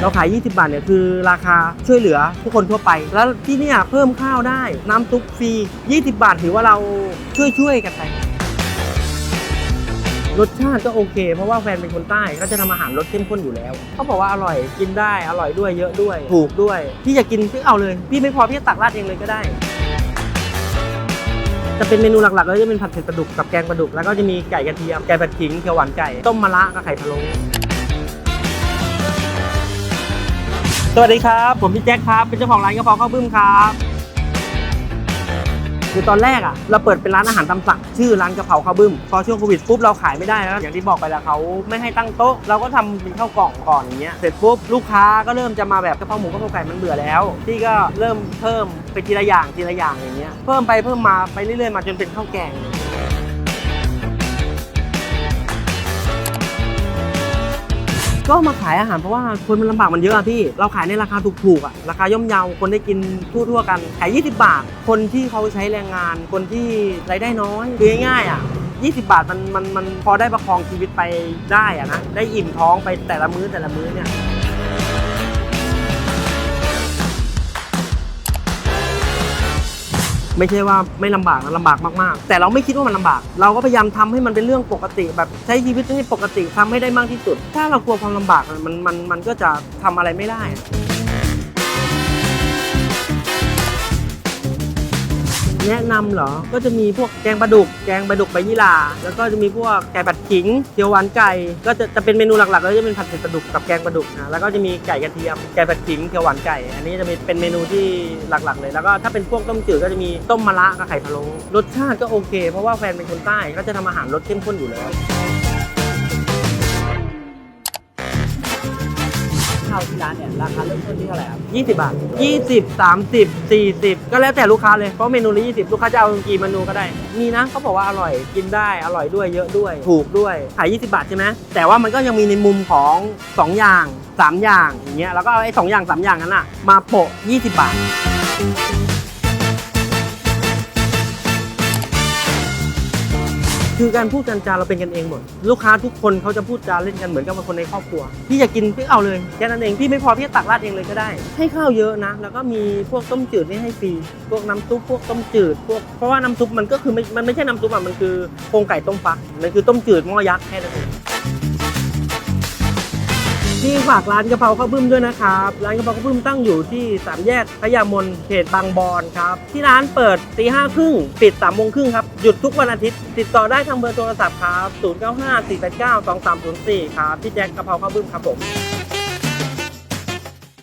เราขาย 20 บาทเนี่ยคือราคาช่วยเหลือผู้คนทั่วไป แล้วที่นี่เพิ่มข้าวได้ น้ำซุปฟรี 20 บาทถือว่าเราช่วยช่วยกันไปรสชาติก็โอเค เพราะว่าแฟนเป็นคนใต้ก็จะทำอาหารรสเข้มข้นอยู่แล้วเขาบอกว่าอร่อยกินได้อร่อยด้วยเยอะด้วย ถูกด้วย พี่จะกินพี่เอาเลย พี่ไม่พอพี่ตักราดเองเลยก็ได้ จะเป็นเมนูหลักๆก็จะเป็นผัดเผ็ดปลาดุกกับแกงปลาดุก แล้วก็จะมีไก่กระเทียมไก่ผัดขิงเขียวหวานไก่ต้มมะระกับไข่พะโล้ สวัสดีครับ ผมพี่แจ็คครับ เป็นเจ้าของร้านกระเพราข้าวบึ้มครับ คือตอนแรกอะ เราเปิดเป็นร้านอาหารตามสั่งชื่อร้านกระเพราข้าวบึ้ม พอช่วงโควิดปุ๊บเราขายไม่ได้แล้วอย่างที่บอกไปแล้วเขาไม่ให้ตั้งโต๊ะ เราก็ทำเป็นข้าวกล่องก่อนอย่างเงี้ย เสร็จปุ๊บลูกค้าก็เริ่มจะมาแบบกระเพราหมูกระเพราไก่มันเบื่อแล้ว ที่ก็เริ่มเพิ่มไปทีละอย่างทีละอย่างอย่างเงี้ย เพิ่มไปเพิ่มมาไปเรื่อยๆมาจนเป็นข้าวแกง ก็มาขายอาหารเพราะว่าคนมันลำบากมันเยอะอะพี่ เราขายในราคาถูกๆอะราคาย่อมเยาคนได้กินทั่วๆกันขาย20 บาท คนที่เขาใช้แรงงาน คนที่รายได้น้อยคือง่ายๆอะ20 บาทมันมันมันพอได้ประคองชีวิตไปได้อะนะได้อิ่มท้องไปแต่ละมื้อแต่ละมื้อเนี่ย ไม่ใช่ว่าไม่ลำบากนะลำบากมากๆ แต่เราไม่คิดว่ามันลำบาก เราก็พยายามทำให้มันเป็นเรื่องปกติ แบบใช้ชีวิตให้ปกติทำให้ได้มากที่สุด ถ้าเรากลัวความลำบากมันมันมันก็จะทำอะไรไม่ได้ แนะนำเหรอ ก็จะมีพวกแกงปลาดุก แกงปลาดุกใบยี่หร่า แล้วก็จะมีพวกไก่ผัดขิงเขียวหวานไก่ ก็จะจะเป็นเมนูหลักๆ ก็จะเป็นผัดเผ็ดปลาดุกกับแกงปลาดุกนะ แล้วก็จะมีไก่กระเทียม ไก่ผัดขิงเขียวหวานไก่ อันนี้จะเป็นเป็นเมนูที่หลักๆ เลย แล้วก็ถ้าเป็นพวกต้มจืดก็จะมีต้มมะระกับไข่พะโล้ รสชาติก็โอเค เพราะว่าแฟนเป็นคนใต้ ก็จะทำอาหารรสเข้มข้นอยู่แล้วาวที่ร้านเนี่ยราคาเริ่มต้นที่เท่าไหร่ครับ20 บาท 20 30 40 ก็แล้วแต่ลูกค้าเลย เพราะเมนูละ20 ลูกค้าจะเอากี่เมนูก็ได้ มีนะเขาบอกว่าอร่อยกินได้อร่อยด้วยเยอะด้วย ถูกด้วย ขาย 20 บาทใช่ไหมแต่ว่ามันก็ยังมีในมุมของ 2 อย่าง 3 อย่างอย่างเงี้ยแล้วก็เอาไอ้สองอย่าง 3 อย่างนั้นอะมาโปะ 20 บาท คือการพูดกันจาเราเป็นกันเองหมด ลูกค้าทุกคนเขาจะพูดจาเล่นกันเหมือนกับเป็นคนในครอบครัว พี่อยากกินพี่เอาเลยแค่นั้นเองพี่ไม่พอพี่จะตักราดเองเลยก็ได้ ให้ข้าวเยอะนะ แล้วก็มีพวกต้มจืดนี่ให้ฟรีพวกน้ำซุปพวกต้มจืดพวกเพราะว่าน้ำซุปมันก็คือม่มันไม่ใช่น้ำซุปอะมันคือโครงไก่ต้มฟักมันคือต้มจืดหม้อยักษ์แค่นั้นเอง ที่ฝากร้านกะเพราข้าวบึ้มด้วยนะครับ ร้านกะเพราข้าวบึ้มตั้งอยู่ที่สามแยกพญามนเขตบางบอนครับ ที่ร้านเปิดตีห้าครึ่งปิดสามโมงครึ่งครับ หยุดทุกวันอาทิตย์ ติดต่อได้ทางเบอร์โทรศัพท์ครับ 0 9 5 4 8 9 2 3 0 4 ครับ พี่แจ็คกะเพราข้าวบึ้มครับผม